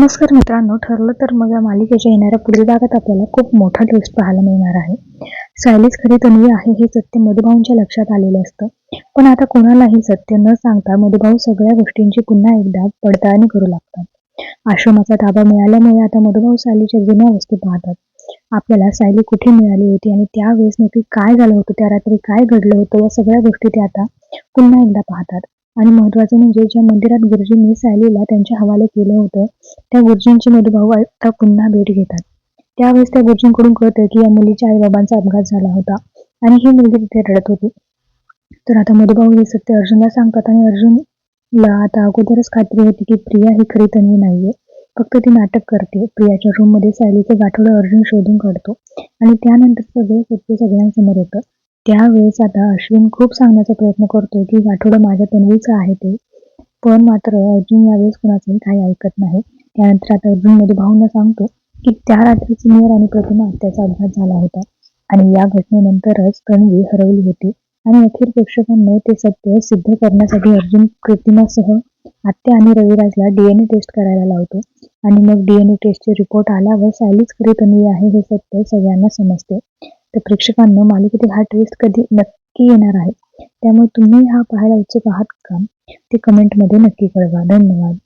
नमस्कार मित्रांनो ठरलं तर मग या मालिकेच्या येणाऱ्या पुढील भागात आपल्याला खूप मोठा ट्विस्ट पाहायला मिळणार आहे. सायलीच खरी तन्वी आहे हे सत्य मधुभाऊंच्या लक्षात आलेलं असतं. पण आता कोणालाही सत्य न सांगता मधुभाऊ सगळ्या गोष्टींची पुन्हा एकदा पडताळणी करू लागतात. आश्रमाचा ताबा मिळाल्यामुळे आता मधुभाऊ सायलीच्या जुन्या वस्तू पाहतात. आपल्याला सायली कुठे मिळाली होती आणि त्यावेळेस नक्की काय झालं होतं त्या रात्री काय घडलं होतं या सगळ्या गोष्टी ते आता पुन्हा एकदा पाहतात. आणि महत्वाचं म्हणजे ज्या मंदिरात गुरुजींनी सायलीला त्यांच्या हवाले केलं होतं त्या गुरुजींचे मधुभाऊ आता पुन्हा भेट घेतात. त्यावेळेस त्या गुरुजींकडून कळतं की या मुलीच्या आईबाबांचा अपघात झाला होता आणि ही मुलगी तिथे रडत होती. तर आता मधुभाऊ हे सत्य अर्जुनला सांगतात आणि अर्जुनला आता अगोदरच खात्री होती की प्रिया ही खरी तन्वी नाहीये. फक्त ती नाटक करते. प्रियाच्या रूममध्ये सायलीचं गाठोडं अर्जुन शोधून काढतो आणि त्यानंतर सगळे सत्य सगळ्यांसमोर येतं. त्यावेळेस आता अश्विन खूप सांगण्याचा प्रयत्न करतो की गाठोडं माझ्या तन्वीचं आहे ते. पण मात्र अर्जुन यावेळेस कुणाचंही काही ऐकत नाही. त्यानंतर आता अर्जुनमध्ये भाऊंना सांगतो की त्या रात्री सिनियर आणि प्रतिमा त्याचा अपघात झाला होता. आणि या घटनेनंतरच तन्वी हरवली होती. आणि अखेर प्रेक्षकांना ते सत्य सिद्ध करण्यासाठी अर्जुन प्रतिमासह आत्या आणि रविराजला डीएनए टेस्ट करायला लावतो. आणि मग डीएनए टेस्टचे रिपोर्ट आल्यावर सायलीच खरी तन्वी आहे हे सत्य सगळ्यांना समजते. तर प्रेक्षकांना मालिकेतील हा ट्विस्ट कधी नक्की येणार आहे? त्यामुळे तुम्ही हा पाहायला उत्सुक आहात का? ते कमेंटमध्ये नक्की कळवा. धन्यवाद.